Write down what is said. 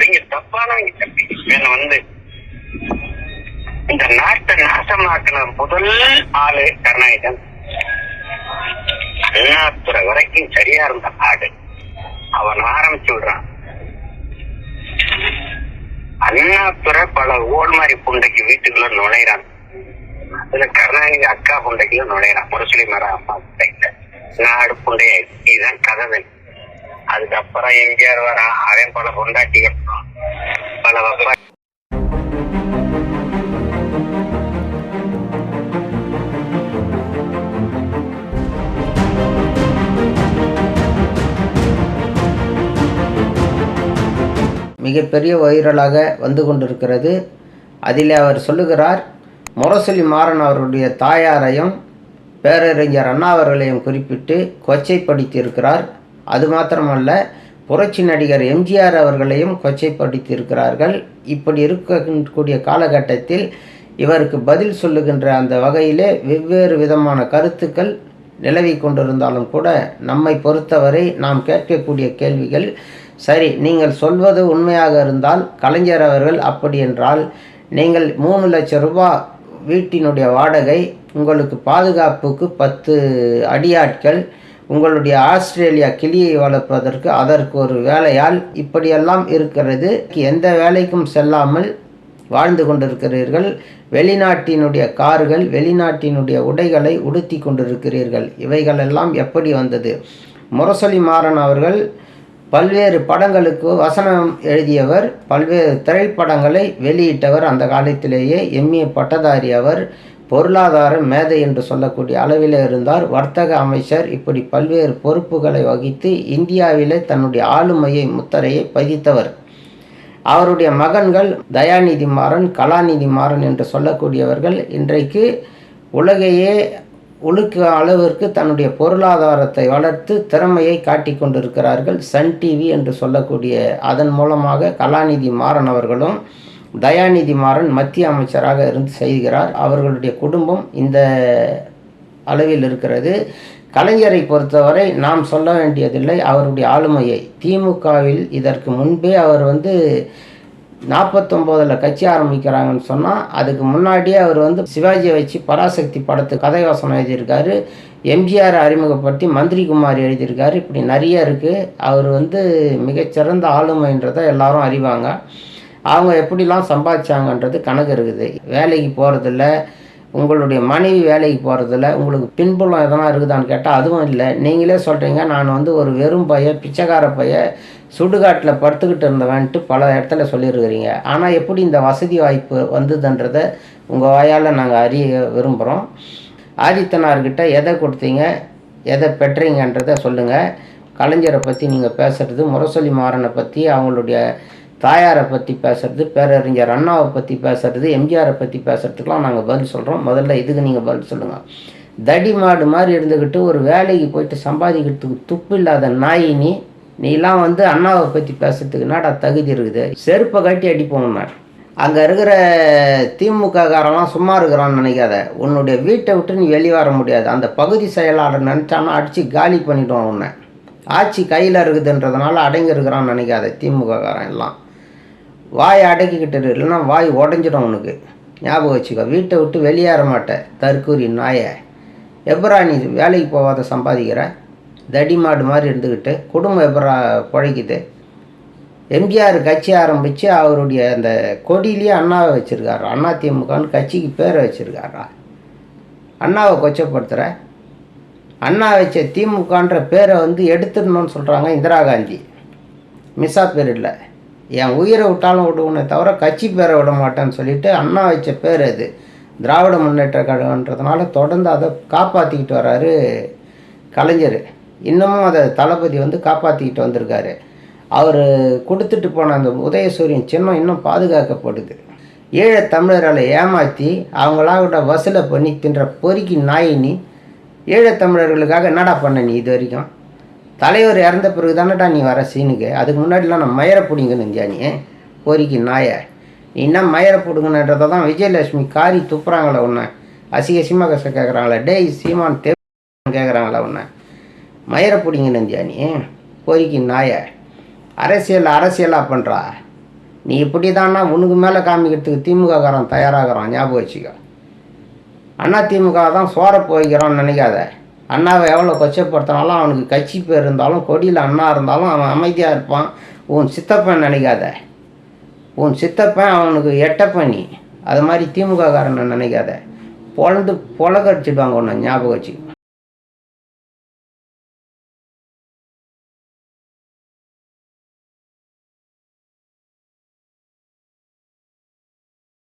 நீங்க தப்பானவங்க தம்பி வந்து இந்த நாட்டை நாசமாக்கின முதல் ஆளு கருணாநிதன் அண்ணாத்துறை வரைக்கும் சரியா இருந்த ஆடு. அவன் ஆரம்பிச்சு விடுறான். அண்ணாத்துறை பல ஓல்மாரி புண்டைக்கு வீட்டுக்குள்ள நுழையிறான். அதுல கருணாநிதி அக்கா புண்டைக்குள்ள நுழையிறான். முரசொலி மர அம்மா புண்டைக்குள்ள நாடு புண்டைய இதுதான் கதை அதுக்கப்புறம் எம்ஜிஆர் வரான் அவன் பல பொண்டாட்டிகள் பல வகை மிகப்பெரிய வைரலாக வந்து கொண்டிருக்கிறது. அதில் அவர் சொல்லுகிறார் முரசொலி மாறன் அவருடைய தாயாரையும் பேரறிஞர் அண்ணா அவர்களையும் குறிப்பிட்டு கொச்சைப்படுத்தியிருக்கிறார். அது மாத்திரமல்ல புரட்சி நடிகர் எம்ஜிஆர் அவர்களையும் கொச்சைப்படுத்தியிருக்கிறார்கள். இப்படி இருக்கக்கூடிய காலகட்டத்தில் இவருக்கு பதில் சொல்லுகின்ற அந்த வகையிலே வெவ்வேறு விதமான கருத்துக்கள் நிலவி கொண்டிருந்தாலும் கூட நம்மை பொறுத்தவரை நாம் கேட்கக்கூடிய கேள்விகள் சரி நீங்கள் சொல்வது உண்மையாக இருந்தால் கலைஞர் அவர்கள் அப்படி என்றால் நீங்கள் மூணு லட்சம் ரூபாய் வீட்டினுடைய வாடகை உங்களுக்கு பாதுகாப்புக்கு பத்து அடியாட்கள் உங்களுடைய ஆஸ்திரேலியா கிளியை வளர்ப்பதற்கு அதற்கு ஒரு வேலையால் இப்படியெல்லாம் இருக்கிறது. எந்த வேலைக்கும் செல்லாமல் வாழ்ந்து கொண்டிருக்கிறீர்கள். வெளிநாட்டினுடைய கார்கள் வெளிநாட்டினுடைய உடைகளை உடுத்தி கொண்டிருக்கிறீர்கள். இவைகளெல்லாம் எப்படி வந்தது? முரசொலி மாறன் அவர்கள் பல்வேறு படங்களுக்கு வசனம் எழுதியவர் பல்வேறு திரைப்படங்களை வெளியிட்டவர். அந்த காலத்திலேயே எம்ஏ பட்டதாரி அவர் பொருளாதார மேதை என்று சொல்லக்கூடிய அளவில் இருந்தார். வர்த்தக அமைச்சர் இப்படி பல்வேறு பொறுப்புகளை வகித்து இந்தியாவிலே தன்னுடைய ஆளுமையை முத்தரையை பதித்தவர். அவருடைய மகன்கள் தயாநிதி மாறன் கலாநிதி மாறன் என்று சொல்லக்கூடியவர்கள். இன்றைக்கு உலகையே உழுக்க அளவிற்கு தன்னுடைய பொருளாதாரத்தை வளர்த்து திறமையை காட்டி கொண்டிருக்கிறார்கள். சன் டிவி என்று சொல்லக்கூடிய அதன் மூலமாக கலாநிதி மாறன் அவர்களும் தயாநிதி மாறன் மத்திய அமைச்சராக இருந்து செய்கிறார். அவர்களுடைய குடும்பம் இந்த அளவில் இருக்கிறது. கலைஞரை பொறுத்தவரை நாம் சொல்ல வேண்டியதில்லை அவருடைய ஆளுமையை. திமுகவில் இதற்கு முன்பே அவர் வந்து நாற்பத்தொம்போதில் கட்சி ஆரம்பிக்கிறாங்கன்னு சொன்னால் அதுக்கு முன்னாடியே அவர் வந்து சிவாஜியை வச்சு பராசக்தி படத்துக்கு கதை வசனம் எழுதியிருக்காரு. எம்ஜிஆர் அறிமுகப்படுத்தி மந்திரி குமார் எழுதியிருக்காரு. இப்படி நிறைய இருக்குது அவர் வந்து மிகச்சிறந்த ஆளுமைன்றதை எல்லாரும் அறிவாங்க. அவங்க எப்படிலாம் சம்பாதிச்சாங்கன்றது கணக்கு இருக்குது. வேலைக்கு போகிறதில்ல உங்களுடைய மனைவி வேலைக்கு போகிறதில்ல உங்களுக்கு பின்புலம் எதனா இருக்குதான்னு கேட்டால் அதுவும் இல்லை. நீங்களே சொல்கிறீங்க நான் வந்து ஒரு வெறும் பைய பிச்சைக்கார பைய சுடுகாட்டில் படுத்துக்கிட்டு இருந்தவன்ட்டு பல இடத்துல சொல்லியிருக்கிறீங்க. ஆனால் எப்படி இந்த வசதி வாய்ப்பு வந்ததுன்றதை உங்கள் வாயால் நாங்கள் அறிய விரும்புகிறோம் ஆதித்தனார்கிட்ட எதை கொடுத்தீங்க எதை பெற்றீங்கன்றதை சொல்லுங்கள் கலைஞரை பற்றி நீங்கள் பேசுகிறது முரசொலி மாறனை பற்றி அவங்களுடைய தாயாரை பற்றி பேசுறது பேரறிஞர் அண்ணாவை பற்றி பேசுறது எம்ஜிஆரை பற்றி பேசுறதுக்கெலாம் நாங்கள் பதில் சொல்கிறோம் முதல்ல இதுக்கு நீங்கள் பதில் சொல்லுங்கள் தடி மாடு மாதிரி இருந்துக்கிட்டு ஒரு வேலைக்கு போயிட்டு சம்பாதிக்கிறதுக்கு துப்பு இல்லாத நாயினி நீலாம் வந்து அண்ணாவை பற்றி பேசுறதுக்கு என்னடா தகுதி இருக்குது? செருப்பை கட்டி அடிப்போம் அங்கே இருக்கிற திமுககாரெல்லாம் சும்மா இருக்கிறான்னு நினைக்காத. உன்னுடைய வீட்டை விட்டு நீ வெளியே வர முடியாது. அந்த பகுதி செயலாளர் நினச்சானா அடித்து காலி பண்ணிவிடுவான் உன்னை. ஆட்சி கையில் இருக்குதுன்றதுனால அடங்கி இருக்கிறான்னு நினைக்காத திமுககாரன் எல்லாம் வாய் அடக்கிக்கிட்டு இல்லைன்னா வாய் உடஞ்சிடும் உனக்கு. ஞாபகம் வச்சுக்கோ வீட்டை விட்டு வெளியேற மாட்டேன் தற்கூரி நாயை. எப்பரா நீ வேலைக்கு போகாத சம்பாதிக்கிற? தடி மாடு மாதிரி இருந்துக்கிட்டு குடும்பம் எப்பரா பிழைக்குது? எம்ஜிஆர் கட்சி ஆரம்பித்து அவருடைய அந்த கொடியிலேயே அண்ணாவை வச்சுருக்காரு? அண்ணா திமுகன்னு கட்சிக்கு பேரை வச்சுருக்காரா? அண்ணாவை கொச்சப்படுத்துகிற அண்ணா வச்ச திமுகன்ற பேரை வந்து எடுத்துடணும்னு சொல்கிறாங்க இந்திரா காந்தி. மிஸ்ஸா இல்லை என் உயிரை விட்டாலும் விடுவோனே தவிர கட்சி பேரை விட மாட்டேன்னு சொல்லிட்டு அண்ணா வச்ச பேர் அது. திராவிட முன்னேற்ற கழகன்றதுனால தொடர்ந்து அதை காப்பாற்றிக்கிட்டு வர்றாரு கலைஞர். இன்னமும் அதை தளபதி வந்து காப்பாற்றிக்கிட்டு வந்திருக்காரு. அவர் கொடுத்துட்டு போன அந்த உதயசூரியன் சின்னம் இன்னும் பாதுகாக்கப்படுது. ஈழத் தமிழர்களை ஏமாற்றி அவங்களாகிட்ட வசூலை பண்ணி தின்ற பொறுக்கி நாயினி ஈழத்தமிழர்களுக்காக என்னடா பண்ண நீ இது வரைக்கும்? தலைவர் இறந்த பிறகு தானடா நீ வர சீனுக்கு? அதுக்கு முன்னாடிலாம் நான் மயரை பிடிங்கன்னு இருந்தியா நீ? கோரிக்கை நாயை. நீ என்ன மயரை பிடுங்கன்றதை தான் விஜயலட்சுமி காரி துப்புறாங்களே உன்னை. அசிக அசிமா கச கேட்குறாங்களே டேய் சீமான் தே கேட்குறாங்களே உன்னை. மயரை பிடிங்கன்னு இருந்தியா நீ? கோரிக்கை நாயை. அரசியல் அரசியலாக பண்ணுறா நீ இப்படி தானா உனக்கு மேலே காமிக்கிறதுக்கு திமுககாரன் தயாராகிறான். ஞாபகம் வச்சுக்க. அண்ணா திமுக தான் சோற போய்க்கிறான்னு நினைக்காத. அண்ணாவை எவ்வளோ கொச்சப்படுத்தினாலும் அவனுக்கு கட்சி பேர் இருந்தாலும் கொடியில் அண்ணா இருந்தாலும் அவன் அமைதியாக இருப்பான். உன் சித்தப்பன் நினைக்காத. உன் சித்தப்பன் அவனுக்கு எட்டப்பண்ணி அது மாதிரி திமுககாரனை நினைக்காத. பொழந்து பொழக்கடிச்சிடுவாங்க உன்னை ஞாபகம் வச்சு